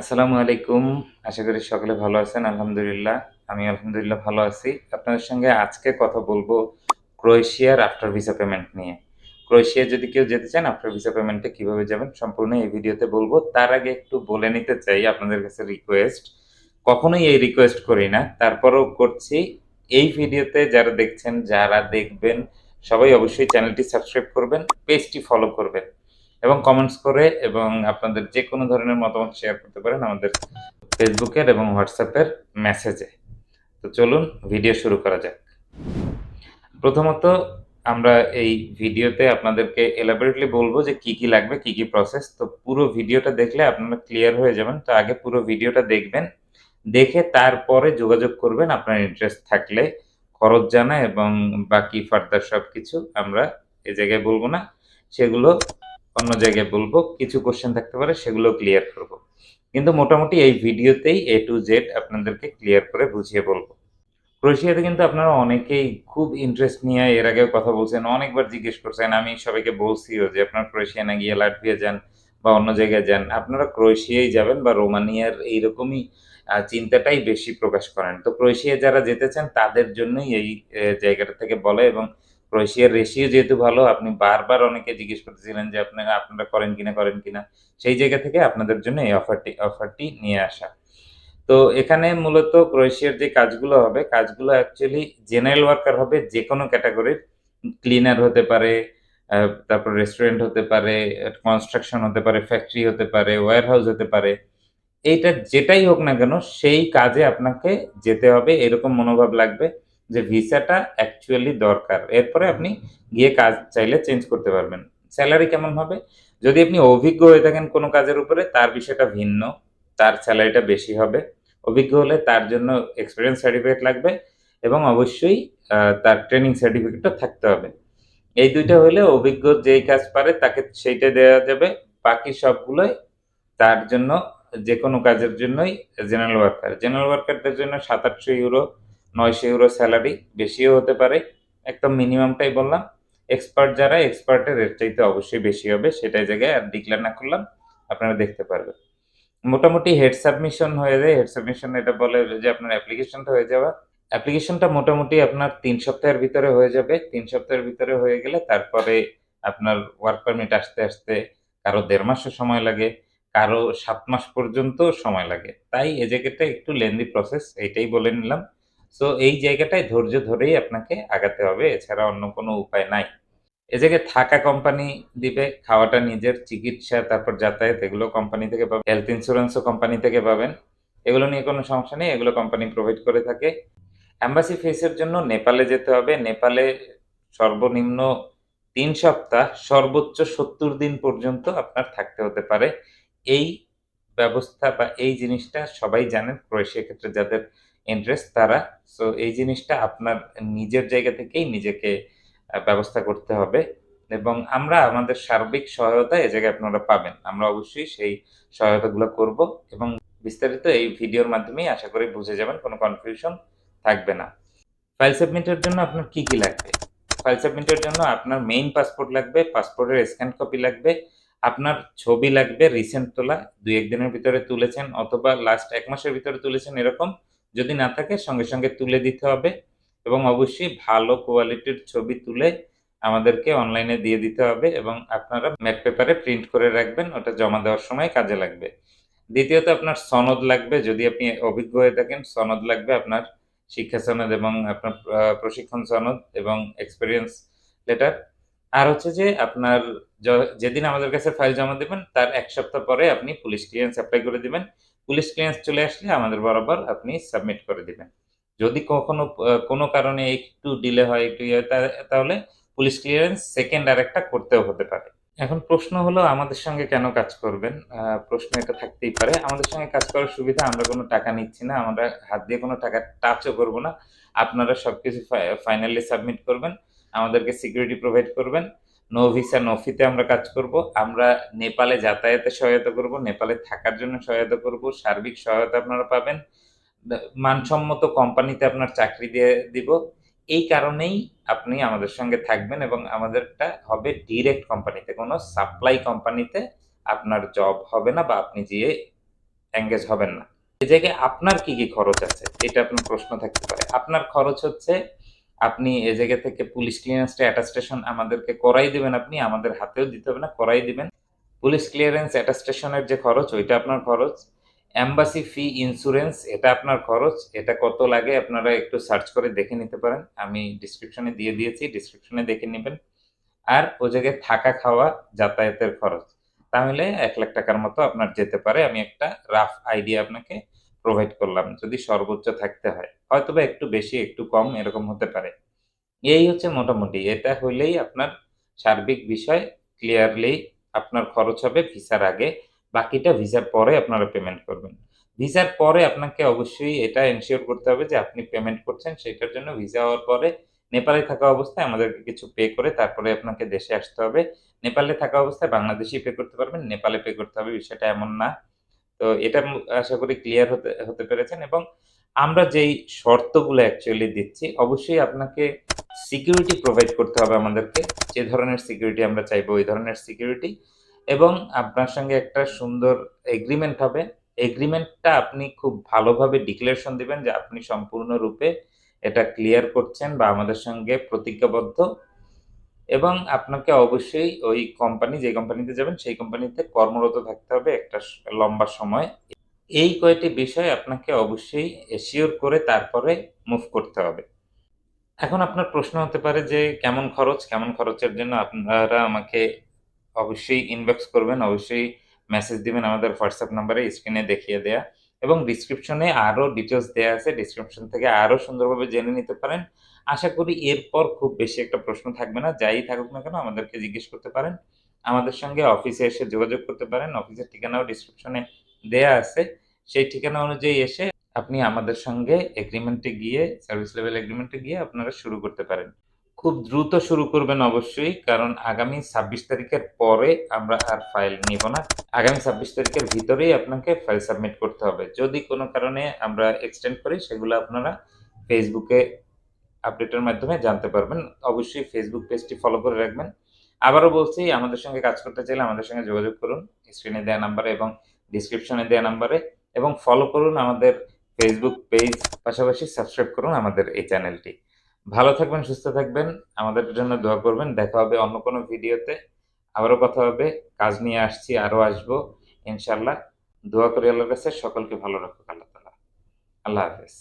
আসসালামু আলাইকুম। আশা করি সকলে ভালো আছেন, আলহামদুলিল্লাহ। আমি আলহামদুলিল্লাহ ভালো আছি। আপনাদের সঙ্গে আজকে কথা বলব ক্রোয়েশিয়ার আফটার ভিসা পেমেন্ট নিয়ে। ক্রোয়েশিয়া যদি কেউ যেতে চান আফটার ভিসা পেমেন্টে কীভাবে যাবেন সম্পূর্ণ এই ভিডিওতে বলব। তার আগে একটু বলে নিতে চাই আপনাদের কাছে রিকোয়েস্ট কখনোই এই রিকোয়েস্ট করি না। তারপরেও করছি। এই ভিডিওতে যারা দেখছেন, যারা দেখবেন, সবাই অবশ্যই চ্যানেলটি সাবস্ক্রাইব করবেন পেজটি ফলো করবেন। এবং কমেন্টস করে এবং আপনাদের যে কোনো ধরনের মতামত শেয়ার করতে পারেন আমাদের ফেসবুকের এবং হোয়াটসঅ্যাপের মেসেজে তো চলুন ভিডিও শুরু করা যাক। প্রথমত আমরা এই ভিডিওতে আপনাদেরকে এলাবোরেটলি বলব যে কি কি লাগবে, কি কি প্রসেস তো পুরো ভিডিওটা দেখলে আপনারা ক্লিয়ার হয়ে যাবেন। তো আগে পুরো ভিডিওটা দেখবেন। দেখে তারপরে যোগাযোগ করবেন। আপনার ইন্টারেস্ট থাকলে খরচ জানা এবং বাকি ফার্দার সব কিছু আমরা এ জায়গায় বলব না। সেগুলো অন্য জায়গায় বলব, কিছু কোশ্চেন থাকতে পারে সেগুলো ক্লিয়ার করব। কিন্তু মোটামুটি এই ভিডিওতেই এ টু জেড আপনাদেরকে ক্লিয়ার করে বুঝিয়ে বলব। ক্রোয়েশিয়াতে কিন্তু আপনারা অনেকেই খুব ইন্টারেস্ট নিয়ে এর আগেও কথা বলছেন, অনেকবার জিজ্ঞেস করছেন, আমি সবাইকে বলছিও যে আপনার ক্রোয়েশিয়া না গিয়ে লাটভিয়া যান বা অন্য জায়গায় যান, আপনারা ক্রোয়েশিয়ায় যাবেন বা রোমানিয়ার এইরকমই চিন্তাটাই বেশি প্রকাশ করেন। তো ক্রোয়েশিয়া যারা যেতে চান, তাদের জন্যই এই জায়গাটা থেকে বলে এবং ক্রোয়েশিয়ার রেশিও যেহেতু ভালো, আপনি বারবার অনেকে জিজ্ঞেস করতেছিলেন যে আপনারা আপনারা করেন কিনা করেন কিনা, সেই জায়গা থেকে আপনাদের জন্য এই অফারটি অফারটি নিয়ে আসা। তো এখানে মূলত ক্রোয়েশিয়ার যে কাজগুলো হবে, কাজগুলো অ্যাকচুয়ালি জেনারেল ওয়ার্কার হবে যে কোনো ক্যাটাগরির ক্লিনার হতে পারে তারপর রেস্টুরেন্ট হতে পারে কনস্ট্রাকশন হতে পারে ফ্যাক্টরি হতে পারে ওয়্যার হাউস হতে পারে। এইটা যেটাই হোক না কেন, সেই কাজে আপনাকে যেতে হবে, এরকম মনোভাব লাগবে। যে ভিসাটা অ্যাকচুয়ালি দরকার। এরপরে আপনি গিয়ে কাজ চাইলে চেঞ্জ করতে পারবেন। স্যালারি কেমন হবে? যদি আপনি অভিজ্ঞ হয়ে থাকেন কোনো কাজের উপরে, তার বিষয়টা ভিন্ন, তার স্যালারিটা বেশি হবে। অভিজ্ঞ হলে তার জন্য এক্সপিরিয়েন্স সার্টিফিকেট লাগবে এবং অবশ্যই তার ট্রেনিং সার্টিফিকেটটা থাকতে হবে। এই দুইটা হলে অভিজ্ঞ যেই কাজ পারে, তাকে সেইটা দেওয়া যাবে। বাকি সবগুলোই তার জন্য যে কোনো কাজের জন্যই জেনারেল ওয়ার্কার জেনারেল ওয়ার্কারদের জন্য সাত আটশো ইউরো নয়শো ইউরো স্যালারি বেশিও হতে পারে, একদম মিনিমামটাই বললাম। এক্সপার্ট যারা, এক্সপার্টের রেট চাইতে অবশ্যই বেশি হবে, সেটাই জায়গায় আর ডিক্লেয়ার না করলাম, আপনারা দেখতে পারবেন। মোটামুটি হেড সাবমিশন হয়ে যায় হেড সাবমিশন এটা বলে যে আপনার অ্যাপ্লিকেশনটা হয়ে যাওয়া। অ্যাপ্লিকেশনটা মোটামুটি আপনার তিন সপ্তাহের ভিতরে হয়ে যাবে। তিন সপ্তাহের ভিতরে হয়ে গেলে তারপরে আপনার ওয়ার্ক পারমিট আসতে আসতে কারও দেড় মাসও সময় লাগে, কারও সাত মাস পর্যন্ত সময় লাগে। তাই এই জায়গাটা একটু লেন্দি প্রসেস এইটাই বলে নিলাম। সো এই জায়গাটায় ধৈর্য ধরেই আপনাকে আগাতে হবে। এছাড়া অন্য কোনো উপায় নাই। এ জায়গায় থাকা কোম্পানি দিবে, খাওয়াটা নিজের, চিকিৎসা, তারপর যাতায়াত, এগুলো কোম্পানি থেকে পাবেন। হেলথ ইন্স্যুরেন্সও কোম্পানি থেকে পাবেন। এগুলো নিয়ে কোনো সমস্যা নেই, এগুলো কোম্পানি প্রোভাইড করে থাকে। অ্যাম্বাসি ফেসের জন্য নেপালে যেতে হবে। নেপালে সর্বনিম্ন তিন সপ্তাহ, সর্বোচ্চ সত্তর দিন পর্যন্ত আপনার থাকতে হতে পারে। এই ব্যবস্থা বা এই জিনিসটা সবাই জানেন। ক্রোয়েশিয়া ক্ষেত্রে যাদের ইন্টারেস্ট তারা। সো এই জিনিসটা আপনার নিজের জায়গা থেকেই নিজেকে ব্যবস্থা করতে হবে এবং আমরা আমাদের সার্বিক সহায়তা এ জায়গায় আপনারা পাবেন। আমরা অবশ্যই সেই সহায়তাগুলো করব এবং বিস্তারিত এই ভিডিওর মাধ্যমেই আশা করি বুঝে যাবেন, কোনো কনফিউশন থাকবে না। ফাইল সাবমিটের জন্য আপনার কি কি লাগবে? ফাইল সাবমিটের জন্য আপনার মেইন পাসপোর্ট লাগবে পাসপোর্টের স্ক্যান কপি লাগবে, আপনার ছবি লাগবে রিসেন্ট তোলা দুই একদিনের ভিতরে তুলেছেন অথবা লাস্ট এক মাসের ভিতরে তুলেছেন এরকম যদি না থাকে, সঙ্গে সঙ্গে তুলে দিতে হবে এবং অবশ্যই ভালো কোয়ালিটির ছবি তুলে আমাদেরকে অনলাইনে দিয়ে দিতে হবে এবং আপনারা ম্যাট পেপারে প্রিন্ট করে রাখবেন, ওটা জমা দেওয়ার সময় কাজে লাগবে। দ্বিতীয়ত, আপনার সনদ লাগবে। যদি আপনি অভিজ্ঞ হয়ে থাকেন, সনদ লাগবে আপনার শিক্ষা সনদ এবং আপনার প্রশিক্ষণ সনদ এবং এক্সপিরিয়েন্স লেটার আর হচ্ছে যে, আপনার যেদিন আমাদের কাছে ফাইল জমা দেবেন, তার এক সপ্তাহ পরে আপনি পুলিশ ক্লিয়ারেন্স অ্যাপ্লাই করে দিবেন। পুলিশ ক্লিয়ারেন্স চলে আসলে আমাদের বরাবর আপনি সাবমিট করে দিবেন। যদি কখনো কোনো কারণে একটু ডিলে হয়, একটু ইয়ে তাহলে পুলিশ ক্লিয়ারেন্স সেকেন্ড আর একটা করতেও হতে পারে। এখন প্রশ্ন হলো, আমাদের সঙ্গে কেন কাজ করবেন? প্রশ্ন এটা থাকতেই পারে। আমাদের সঙ্গে কাজ করার সুবিধা, আমরা কোনো টাকা নিচ্ছি না, আমরা হাত দিয়ে কোনো টাকা টাচও করব না। আপনারা সব সবকিছু ফাইনালি সাবমিট করবেন, আমাদেরকে সিকিউরিটি প্রোভাইড করবেন। নো ভিসা নো ফিতে আমরা কাজ করব। আমরা নেপালে যাতায়াতে সহায়তা করব, নেপালে থাকার জন্য সহায়তা করব। সার্বিক সহায়তা আপনারা পাবেন। মানসম্মত কোম্পানিতে আপনার চাকরি দিয়ে দিব। এই কারণেই আপনি আমাদের সঙ্গে থাকবেন এবং আমাদেরটা হবে ডিরেক্ট কোম্পানিতে। কোনো সাপ্লাই কোম্পানিতে আপনার জব হবে না বা আপনি যেয়ে এঙ্গেজ হবেন না। এ জায়গায় আপনার কি কি খরচ আছে? এটা আপনার প্রশ্ন থাকতে পারে। আপনার খরচ হচ্ছে আপনি এ জায়গা থেকে পুলিশ ক্লিয়ারেন্সটা অ্যাটাস্টেশন আমাদেরকে করাই দিবেন আপনি, আমাদের হাতেও দিতে হবে না, করাই দিবেন। পুলিশ ক্লিয়ারেন্স অ্যাটাস্টেশনের যে খরচ, ওইটা আপনার খরচ। অ্যাম্বাসি ফি ইন্স্যুরেন্স এটা আপনার খরচ। এটা কত লাগে আপনারা একটু সার্চ করে দেখে নিতে পারেন। আমি ডিসক্রিপশনে দিয়ে দিয়েছি ডিসক্রিপশনে দেখে নেবেন। আর ও জায়গায় থাকা খাওয়া যাতায়াতের খরচ। তাহলে এক লাখ টাকার মতো আপনার যেতে পারে। আমি একটা রাফ আইডিয়া আপনাকে প্রোভাইড করলাম, যদি সর্বোচ্চ থাকতে হয়। হয়তো বা একটু বেশি, একটু কম, এরকম হতে পারে। এই হচ্ছে মোটামুটি। এটা হইলেই আপনার সার্বিক বিষয় ক্লিয়ারলি আপনার খরচ হবে ভিসার আগে। বাকিটা ভিসার পরে আপনারা পেমেন্ট করবেন। ভিসার পরে আপনাকে অবশ্যই এটা এনশিওর করতে হবে যে আপনি পেমেন্ট করছেন, সেটার জন্য ভিসা হওয়ার পরে নেপালে থাকা অবস্থায় আমাদেরকে কিছু পে করে তারপরে আপনাকে দেশে আসতে হবে। নেপালে থাকা অবস্থায় বাংলাদেশি পে করতে পারবেন, নেপালে পে করতে হবে, বিষয়টা এমন না। তো এটা আশা করি ক্লিয়ার হতে হতে পেরেছেন এবং আমরা যেই শর্তগুলো অ্যাকচুয়ালি দিচ্ছি, অবশ্যই আপনাকে সিকিউরিটি প্রোভাইড করতে হবে আমাদেরকে। যে ধরনের সিকিউরিটি আমরা চাইব, ওই ধরনের সিকিউরিটি এবং আপনার সঙ্গে একটা সুন্দর এগ্রিমেন্ট হবে। এগ্রিমেন্টটা আপনি খুব ভালোভাবে ডিক্লারেশন দিবেন যে আপনি সম্পূর্ণরূপে এটা ক্লিয়ার করছেন বা আমাদের সঙ্গে প্রতিজ্ঞাবদ্ধ। এবং আপনাকে অবশ্যই ওই কোম্পানি যে কোম্পানিতে যাবেন, সেই কোম্পানিতে কর্মরত থাকতে হবে একটা লম্বা সময়। এই কয়টি বিষয় আপনাকে অবশ্যই এশিওর করে তারপরে মুভ করতে হবে। এখন আপনার প্রশ্ন হতে পারে যে, কেমন খরচ? কেমন খরচের জন্য আপনারা আমাকে অবশ্যই ইনবক্স করবেন, অবশ্যই মেসেজ দিবেন আমাদের হোয়াটসঅ্যাপ নাম্বারে স্ক্রিনে দেখিয়ে দেয়া। এবং ডিসক্রিপশনে আরও ডিটেলস দেওয়া আছে। ডিসক্রিপশন থেকে আরও সুন্দরভাবে জেনে নিতে পারেন। আশা করি এরপর খুব বেশি একটা প্রশ্ন থাকবে না। যাই থাকুক না কেন, আমাদেরকে জিজ্ঞেস করতে পারেন। আমাদের সঙ্গে অফিসে এসে যোগাযোগ করতে পারেন। অফিসের ঠিকানাও ডিসক্রিপশনে দেয়া আছে। সেই ঠিকানা অনুযায়ী এসে আপনি আমাদের সঙ্গে এগ্রিমেন্টে গিয়ে সার্ভিস লেভেল এগ্রিমেন্টে গিয়ে আপনারা শুরু করতে পারেন। খুব দ্রুত শুরু করবেন অবশ্যই, কারণ আগামী ছাব্বিশ তারিখের পরে আমরা আর ফাইল নিব না। আগামী ছাব্বিশ তারিখের ভিতরেই আপনাকে ফাইল সাবমিট করতে হবে। যদি কোনো কারণে আমরা এক্সটেন্ড করি, সেগুলো আপনারা ফেসবুকে আপডেটের মাধ্যমে জানতে পারবেন। অবশ্যই ফেসবুক পেজটি ফলো করে রাখবেন। আবারও বলছি, আমাদের সঙ্গে কাজ করতে চাইলে আমাদের সঙ্গে যোগাযোগ করুন। স্ক্রিনে দেওয়া নাম্বারে এবং ডিসক্রিপশনে দেওয়া নাম্বারে এবং ফলো করুন আমাদের ফেসবুক পেজ। পাশাপাশি সাবস্ক্রাইব করুন আমাদের এই চ্যানেলটি। ভালো থাকবেন, সুস্থ থাকবেন। আমাদের জন্য দোয়া করবেন। দেখা হবে অন্য কোনো ভিডিওতে। আবারও কথা হবে। কাজ নিয়ে আসছি, আরও আসব। ইনশাল্লাহ দোয়া করি আল্লাহর কাছে। সকলকে ভালো রাখুক আল্লাহ তালা আল্লাহ হাফেজ।